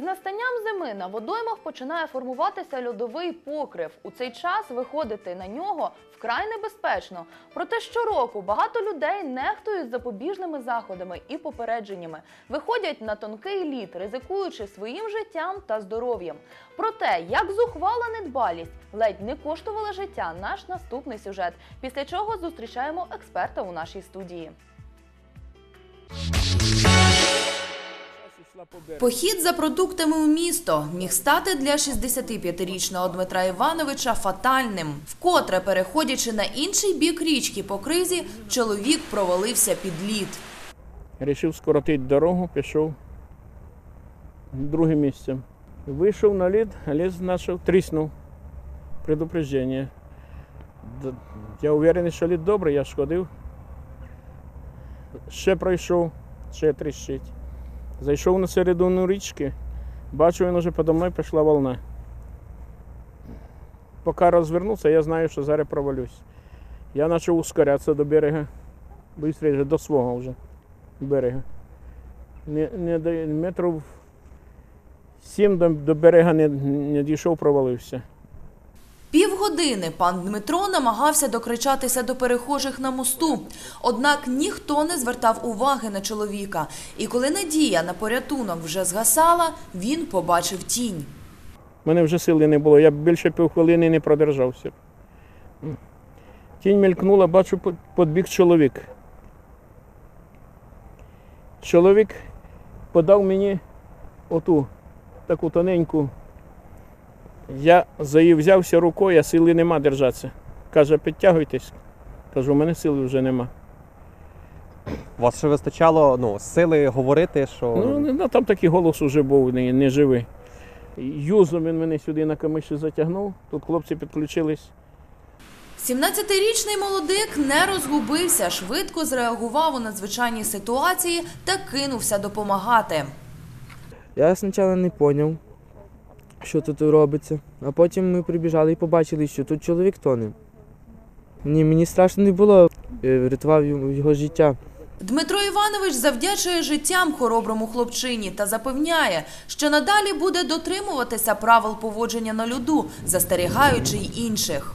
Із настанням зими на водоймах починає формуватися льодовий покрив. У цей час виходити на нього вкрай небезпечно. Проте щороку багато людей нехтують запобіжними заходами і попередженнями, виходять на тонкий лід, ризикуючи своїм життям та здоров'ям. Про те, як зухвала недбалість ледь не коштувала життя, наш наступний сюжет. Після чого зустрічаємо експерта у нашій студії. Похід за продуктами у місто міг стати для 65-річного Дмитра Івановича фатальним. Вкотре, переходячи на інший бік річки по кризі, чоловік провалився під лід. Рішив скоротити дорогу, пішов друге місце. Вийшов на лід, лід почав тріснув. Предупреждення. Я уверений, що лід добрий, я ж ходив. Ще пройшов, ще тріщить. Зайшов на середину річки, бачу, він уже подо мною пішла волна. Поки розвернувся, я знаю, що зараз провалюсь. Я почав ускорятися до берега. Быстрее, до свого вже берега. Не, не метрів сім до, до берега не, не дійшов, провалився. Півгодини пан Дмитро намагався докричатися до перехожих на мосту. Однак ніхто не звертав уваги на чоловіка. І коли надія на порятунок вже згасала, він побачив тінь. У мене вже сили не було, я більше півхвилини не продержався. Тінь мелькнула, бачу, по- підбіг чоловік. Чоловік подав мені оту таку тоненьку. Я за її взявся рукою, а сили нема держатися. Каже, підтягуйтесь. Кажу, у мене сили вже нема. У вас ще вистачало ну, сили говорити, що Ну, ну, там такий голос уже був не, не живий. Юзом він мене сюди на камиші затягнув. Тут хлопці підключились. 17-річний молодик не розгубився, швидко зреагував у надзвичайній ситуації та кинувся допомагати. Я спочатку не зрозумів, що тут робиться, а потім ми прибіжали і побачили, що тут чоловік тоне. Ні, мені страшно не було, е, врятував його життя. Дмитро Іванович завдячує життям хороброму хлопчині та запевняє, що надалі буде дотримуватися правил поводження на льоду, застерігаючи й інших.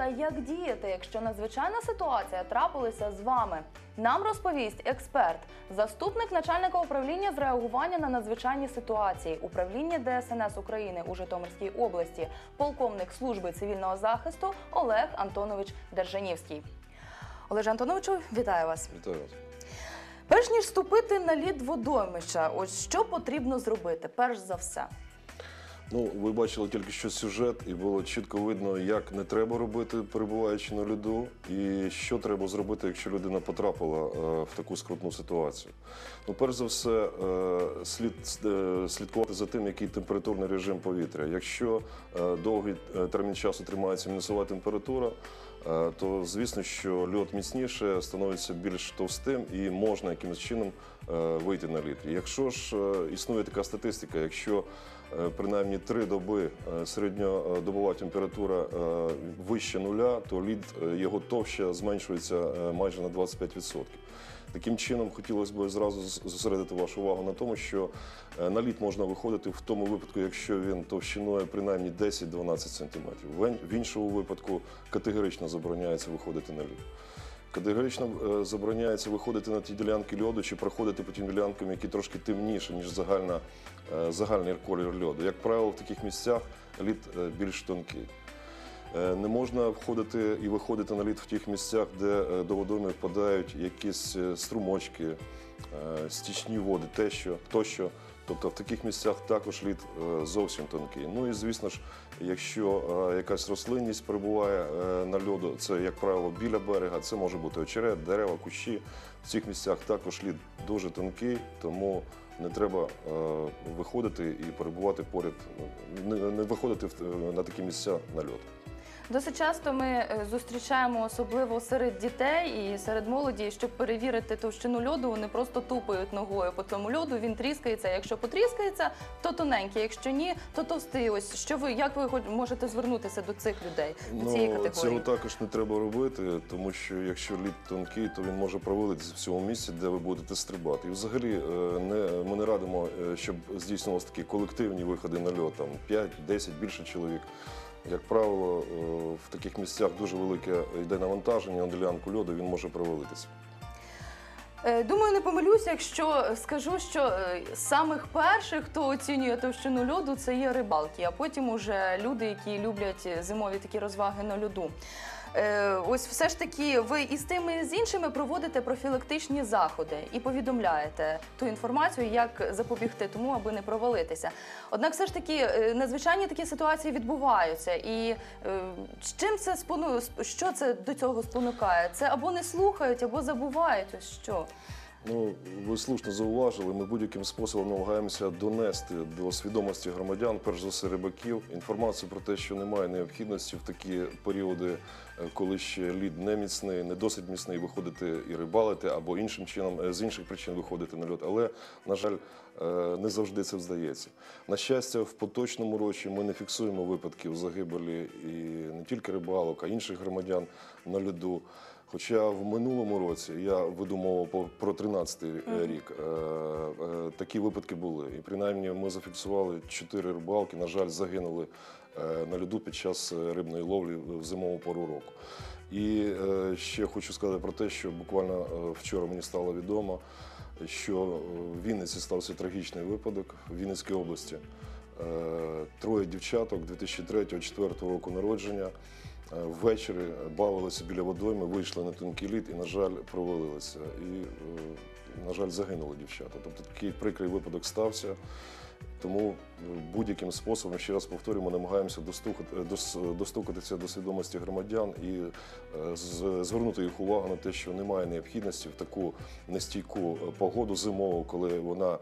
Та як діяти, якщо надзвичайна ситуація трапилася з вами? Нам розповість експерт, заступник начальника управління з реагування на надзвичайні ситуації управління ДСНС України у Житомирській області, полковник служби цивільного захисту Олег Антонович Держанівський. Олеже Антоновичу, вітаю вас. Вітаю вас. Перш ніж вступити на лід водоймища, ось що потрібно зробити, перш за все. Ну, ви бачили тільки що сюжет, і було чітко видно, як не треба робити, перебуваючи на льоду, і що треба зробити, якщо людина потрапила е, в таку скрутну ситуацію. Ну, перш за все, е, слід е, слідкувати за тим, який температурний режим повітря. Якщо довгий термін часу тримається мінусова температура, то звісно, що льод міцніше становиться більш товстим і можна якимось чином вийти на лід. Якщо ж існує така статистика, якщо принаймні три доби е, середньодобова температура е, вище нуля, то лід е, його товща зменшується е, майже на 25%. Таким чином, хотілося б зразу зосередити вашу увагу на тому, що е, на лід можна виходити в тому випадку, якщо він товщиною принаймні 10-12 см. В іншому випадку категорично забороняється виходити на лід. Категорично е, забороняється виходити на ті ділянки льоду чи проходити по тим ділянкам, які трошки темніші, ніж загальна, е, загальний колір льоду. Як правило, в таких місцях лід е, більш тонкий. Не можна входити і виходити на лід в тих місцях, де до водойми впадають якісь струмочки, стічні води, тощо, тощо. Тобто в таких місцях також лід е, зовсім тонкий. Ну і звісно ж, якщо е, якась рослинність перебуває е, на льоду, це, як правило, біля берега, це може бути очерет, дерева, кущі. В цих місцях також лід дуже тонкий, тому не треба виходити і перебувати поряд, ну, не, не виходити на такі місця на льод. Досить часто ми е, зустрічаємо, особливо серед дітей і серед молоді, щоб перевірити товщину льоду, вони просто тупають ногою по цьому льоду. Він тріскається. Якщо потріскається, то тоненький. Якщо ні, то товстий. Ось що ви як ви можете звернутися до цих людей, до цієї Ну, категорії? цього також не треба робити, тому що якщо лід тонкий, то він може провалитися в цьому місці, де ви будете стрибати. І взагалі е, не, ми не радимо, е, щоб здійснювалися такі колективні виходи на льот, там 5, 10, більше чоловік. Як правило, е, в таких місцях дуже велике йде навантаження на ділянку льоду, він може провалитися. Е, Думаю, не помилюся, якщо скажу, що е, самих перших, хто оцінює товщину льоду, це є рибалки, а потім уже люди, які люблять зимові такі розваги на льоду. Е, Ось все ж таки, ви і з тими з іншими проводите профілактичні заходи і повідомляєте ту інформацію, як запобігти тому, аби не провалитися. Однак, все ж таки, е, надзвичайні такі ситуації відбуваються. І е, з чим це спону... що це до цього спонукає? Це або не слухають, або забувають. Ось що. Ну, ви слушно зауважили, ми будь-яким способом намагаємося донести до свідомості громадян, перш за все рибаків, інформацію про те, що немає необхідності в такі періоди, е, коли ще лід не міцний, не досить міцний, виходити і рибалити, або іншим чином е, з інших причин виходити на льот. Але, на жаль, е, не завжди це вдається. На щастя, в поточному році ми не фіксуємо випадків загибелі і не тільки рибалок, а інших громадян на льоду. Хоча в минулому році я веду мову про 13-й рік. е, е, Такі випадки були. І принаймні ми зафіксували чотири рибалки. На жаль, загинули е, на льоду під час е, рибної ловлі в зимову пору року. І е, ще хочу сказати про те, що буквально е, вчора мені стало відомо, що е, в Вінниці стався трагічний випадок в Вінницькій області. Е, Троє дівчаток 2003-2004 року народження. Е, Ввечері бавилися біля водойми, вийшли на тонкий лід і, на жаль, провалилися. І, е, на жаль, загинули дівчата. Тобто такий прикрий випадок стався. Тому е, будь-яким способом, ще раз повторюємо, намагаємося достукати, е, дос- достукатися до свідомості громадян і звернути їх увагу на те, що немає необхідності в таку нестійку погоду зимову, коли вона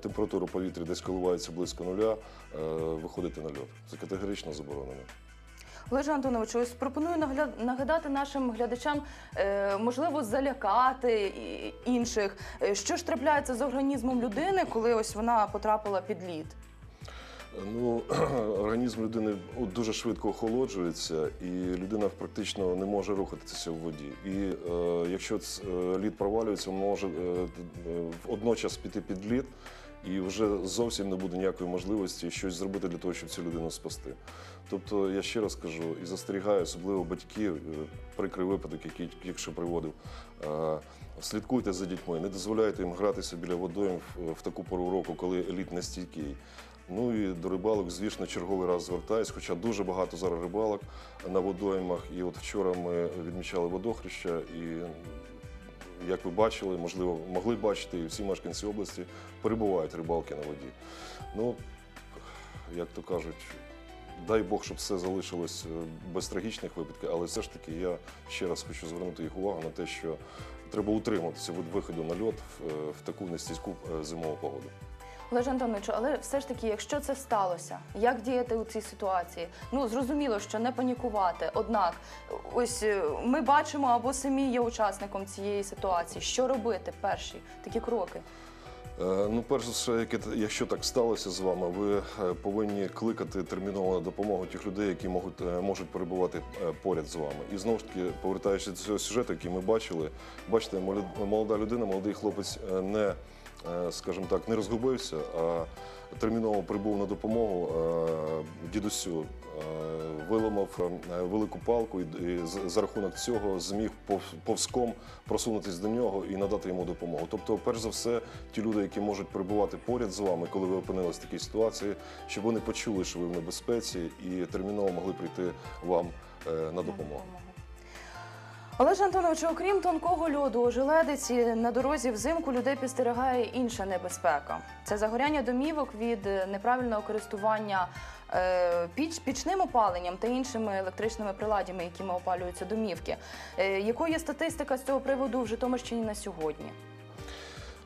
температура повітря десь коливається близько нуля, виходити на льот. Це категорично заборонено. Олеже Антоновичу, ось пропоную нагадати нашим глядачам, е, можливо, залякати інших. Е, Що ж трапляється з організмом людини, коли ось вона потрапила під лід? Ну, організм людини дуже швидко охолоджується, і людина практично не може рухатися в воді. І е, якщо лід провалюється, може е, водночас піти під лід, і вже зовсім не буде ніякої можливості щось зробити для того, щоб цю людину спасти. Тобто, я ще раз кажу і застерігаю, особливо батьків, е, прикрий випадок, який якщо приводив. е, Слідкуйте за дітьми, не дозволяйте їм гратися біля водойм в, таку пору року, коли лід нестійкий. Ну і до рибалок, звісно, черговий раз звертаюсь, хоча дуже багато зараз рибалок на водоймах. І от вчора ми відмічали водохреща, і як ви бачили, можливо, могли бачити, і всі мешканці області перебувають рибалки на воді. Ну, як то кажуть, дай Бог, щоб все залишилось е, без трагічних випадків, але все ж таки я ще раз хочу звернути їх увагу на те, що треба утриматися від виходу на льот в, е, таку нестійську е, зимову погоду. Олеже Антоновичу, але все ж таки, якщо це сталося, як діяти у цій ситуації? Ну зрозуміло, що не панікувати. Однак, ось е, ми бачимо або самі є учасником цієї ситуації. Що робити? Перші такі кроки. Е, Ну, перш за все, яке- якщо так сталося з вами, ви е, повинні кликати терміново на допомогу тих людей, які можуть, можуть перебувати поряд з вами. І знову ж таки, повертаючись до цього сюжету, який ми бачили, бачите, молод- молода людина, молодий хлопець не, скажімо так, не розгубився, а терміново прибув на допомогу е, дідусю. е, Виламав е, велику палку і, за рахунок цього зміг пов- повзком просунутися до нього і надати йому допомогу. Тобто, перш за все, ті люди, які можуть перебувати поряд з вами, коли ви опинились в такій ситуації, щоб вони почули, що ви в небезпеці, і терміново могли прийти вам е, на допомогу. Олеже Антоновичу, окрім тонкого льоду, ожеледиці на дорозі взимку людей підстерігає інша небезпека. Це загоряння домівок від е, неправильного користування е, піч, пічним опаленням та іншими електричними приладами, якими опалюються домівки. Е, якою є статистика з цього приводу в Житомирщині на сьогодні?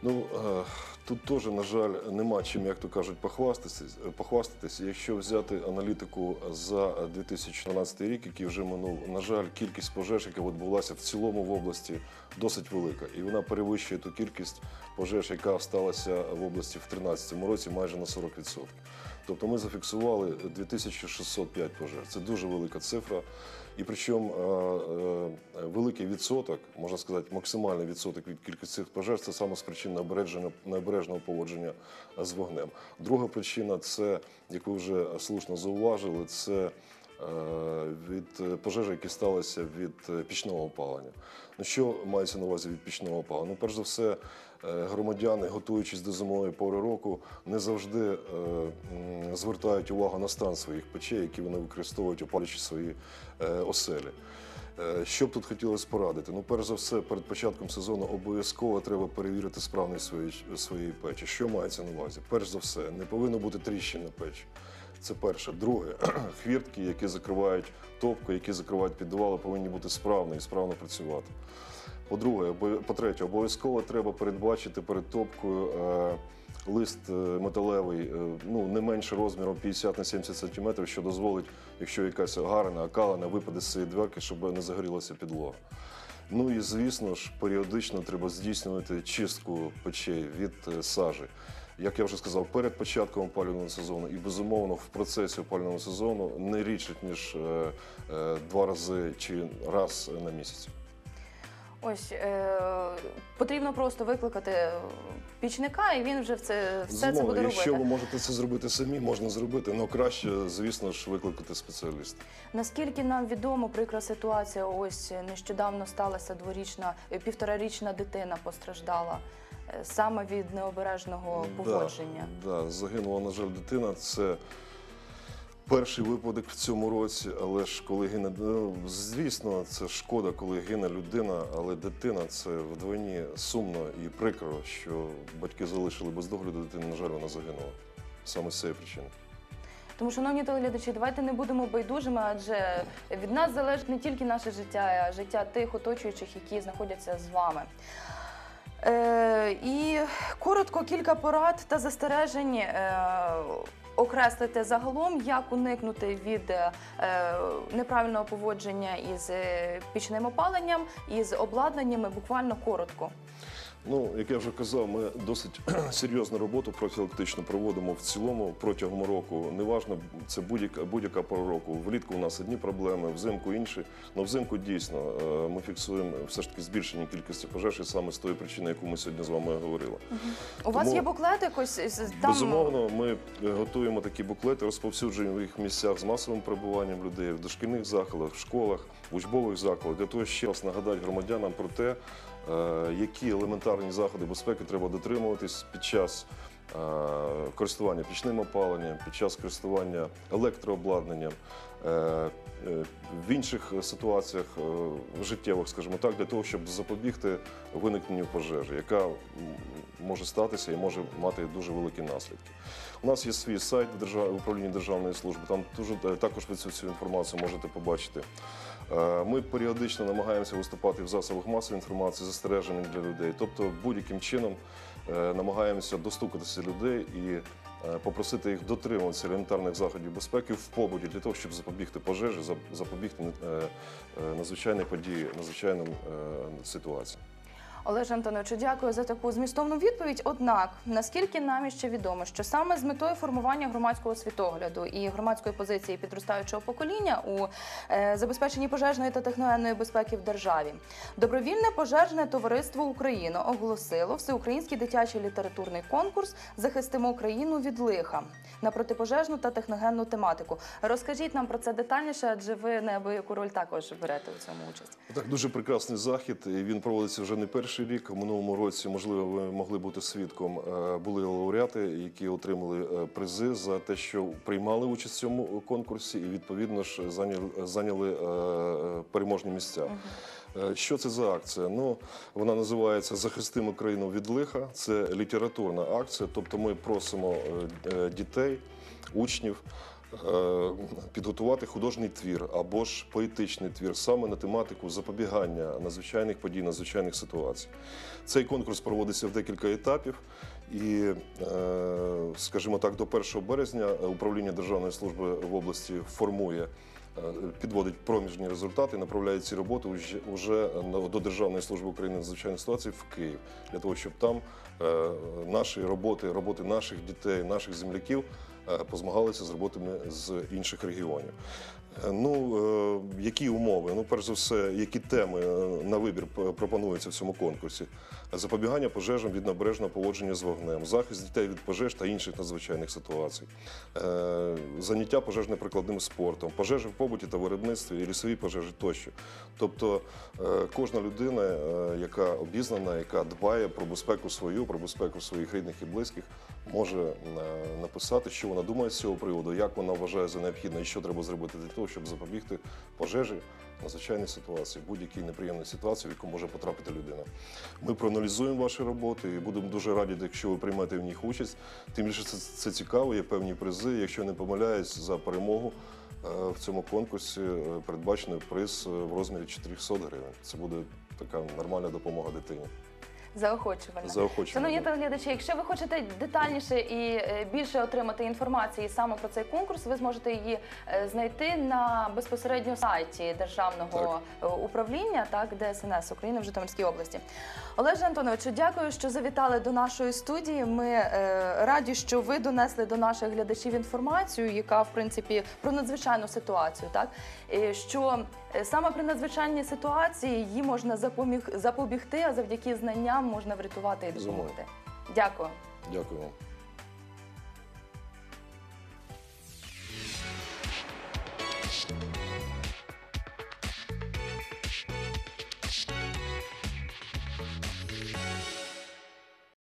Ну, Тут теж, на жаль, нема чим, як то кажуть, похвастатися. Якщо взяти аналітику за 2014 рік, який вже минув, на жаль, кількість пожеж, яка відбулася в цілому в області, досить велика. І вона перевищує ту кількість пожеж, яка сталася в області в 2013 році майже на 40%. Тобто ми зафіксували 2605 пожеж. Це дуже велика цифра. І причому е, е, великий відсоток, можна сказати, максимальний відсоток від кількості цих пожеж це саме з причин необережного поводження з вогнем. Друга причина це, як ви вже слушно зауважили, це від пожежі, які сталися від е, пічного опалення. Ну що мається на увазі від пічного опалення? Ну, перш за все, е, громадяни, готуючись до зимової пори року, не завжди е, звертають увагу на стан своїх печей, які вони використовують, опалюючи свої е, оселі. Е, Що б тут хотілося порадити? Ну, перш за все, перед початком сезону обов'язково треба перевірити справність своєї, своєї печі. Що мається на увазі? Перш за все, не повинно бути тріщин на печі. Це перше. Друге, хвіртки, які закривають топку, які закривають підвали, повинні бути справні і справно працювати. По-друге, по-третє, обов'язково треба передбачити перед топкою е, лист е, металевий, е, ну не менше розміром 50 на 70 см, що дозволить, якщо якась гарна, окалена випаде з цієї дверки, щоб не загорілася підлога. Ну і звісно ж, періодично треба здійснювати чистку печей від сажі. Як я вже сказав, перед початком опалювального сезону і безумовно в процесі опалювального сезону не рідше, ніж е, е, два рази чи раз на місяць. Ось е, потрібно просто викликати пічника, і він вже в це все це Безумовно, буде якщо робити. ви можете це зробити самі, можна зробити, але краще, звісно ж, викликати спеціаліста. Наскільки нам відомо, прикра ситуація. Ось нещодавно сталася дворічна, е, півторарічна дитина постраждала е, саме від необережного поводження. Да, да, загинула, на жаль, дитина. Це перший випадок в цьому році, але ж коли гине, ну, звісно, це шкода, коли гине людина, але дитина це вдвойні сумно і прикро, що батьки залишили без догляду дитину, на жаль, вона загинула. Саме з цієї причини. Тому, шановні телеглядачі, давайте не будемо байдужими, адже від нас залежить не тільки наше життя, а життя тих оточуючих, які знаходяться з вами. Е, і коротко кілька порад та застережень. Е, Окреслити загалом, як уникнути від е, неправильного поводження із е, пічним опаленням із обладнаннями буквально коротко. Ну, як я вже казав, ми досить серйозну роботу профілактично проводимо в цілому протягом року. Неважно, це будь-яка будь-яка пора року. Влітку у нас одні проблеми, взимку інші. Але взимку дійсно е, ми фіксуємо все ж таки збільшення кількості пожеж і саме з тої причини, яку ми сьогодні з вами говорили. У вас є буклет якось з- там Безумовно, ми е, готуємо такі буклети, розповсюджуємо їх в місцях з масовим перебуванням людей, в дошкільних закладах, в школах, в учбових закладах, для того, ще раз нагадати громадянам про те, е, які елементарні заходи безпеки треба дотримуватись під час е, користування пічним опаленням, під час користування електрообладнанням. е, е, В інших ситуаціях е, життєвих, скажімо так, для того, щоб запобігти виникненню пожежі, яка може статися і може мати дуже великі наслідки. У нас є свій сайт управління державної служби. Там дуже е, також ви цю всю інформацію можете побачити. Е, Ми періодично намагаємося виступати в засобах масової інформації, застереженням для людей. Тобто, будь-яким чином е, намагаємося достукатися людей і е, попросити їх дотримуватися елементарних заходів безпеки в побуді для того, щоб запобігти пожежі, запобігти надзвичайній події, надзвичайним ситуаціям. Олеже Антоновичу, дякую за таку змістовну відповідь. Однак, наскільки нам іще відомо, що саме з метою формування громадського світогляду і громадської позиції підростаючого покоління у е, забезпеченні пожежної та техногенної безпеки в державі, добровільне пожежне товариство України оголосило всеукраїнський дитячий літературний конкурс Захистимо Україну від лиха на протипожежну та техногенну тематику. Розкажіть нам про це детальніше, адже ви неабияку роль також берете у цьому участь. Так, дуже прекрасний захід. Він проводиться вже не перший рік. У минулому році, можливо, ви могли бути свідком. е, Були лауреати, які отримали е, призи за те, що приймали участь в цьому конкурсі, і відповідно ж зайняли, зайняли е, переможні місця. Що це за акція? Ну, вона називається Захистимо країну від лиха. Це літературна акція. Тобто, ми просимо дітей, учнів. Е, Підготувати художній твір або ж поетичний твір саме на тематику запобігання надзвичайних подій, надзвичайних ситуацій. Цей конкурс проводиться в декілька етапів, І, е, скажімо так, до 1 березня управління Державної служби в області формує, е, підводить проміжні результати, направляє ці роботи уже до Державної служби України надзвичайних ситуацій в Київ, для того, щоб там наші роботи, роботи наших дітей, наших земляків позмагалися з роботами з інших регіонів. Е, Ну, е, які умови? Ну, перш за все, які теми е, на вибір пропонуються в цьому конкурсі? Запобігання пожежам від набережного поводження з вогнем, захист дітей від пожеж та інших надзвичайних ситуацій, заняття пожежно-прикладним спортом, пожежі в побуті та виробництві, і лісові пожежі тощо. Тобто кожна людина, яка обізнана, яка дбає про безпеку свою, про безпеку своїх рідних і близьких, може написати, що вона думає з цього приводу, як вона вважає за необхідне і що треба зробити для того, щоб запобігти пожежі, надзвичайній ситуації, будь-якій неприємній ситуації, в яку може потрапити людина. Ми проаналізуємо ваші роботи і будемо дуже раді, якщо ви приймете в них участь. Тим більше це, це цікаво, є певні призи. Якщо не помиляюсь, за перемогу е, в цьому конкурсі е, передбачений приз е, в розмірі 400 гривень. Це буде така нормальна допомога дитині. Заохочувально. Заохочення. Шановні телеглядачі, якщо ви хочете детальніше і е, більше отримати інформації саме про цей конкурс, ви зможете її е, знайти на безпосередньо сайті державного е, управління, так ДСНС України в Житомирській області. Олеже Антоновичу, дякую, що завітали до нашої студії. Ми е, раді, що ви донесли до наших глядачів інформацію, яка в принципі про надзвичайну ситуацію, так що саме при надзвичайній ситуації її можна запобігти, а завдяки знанням можна врятувати і Безумовно. допомогти. Дякую. Дякую вам.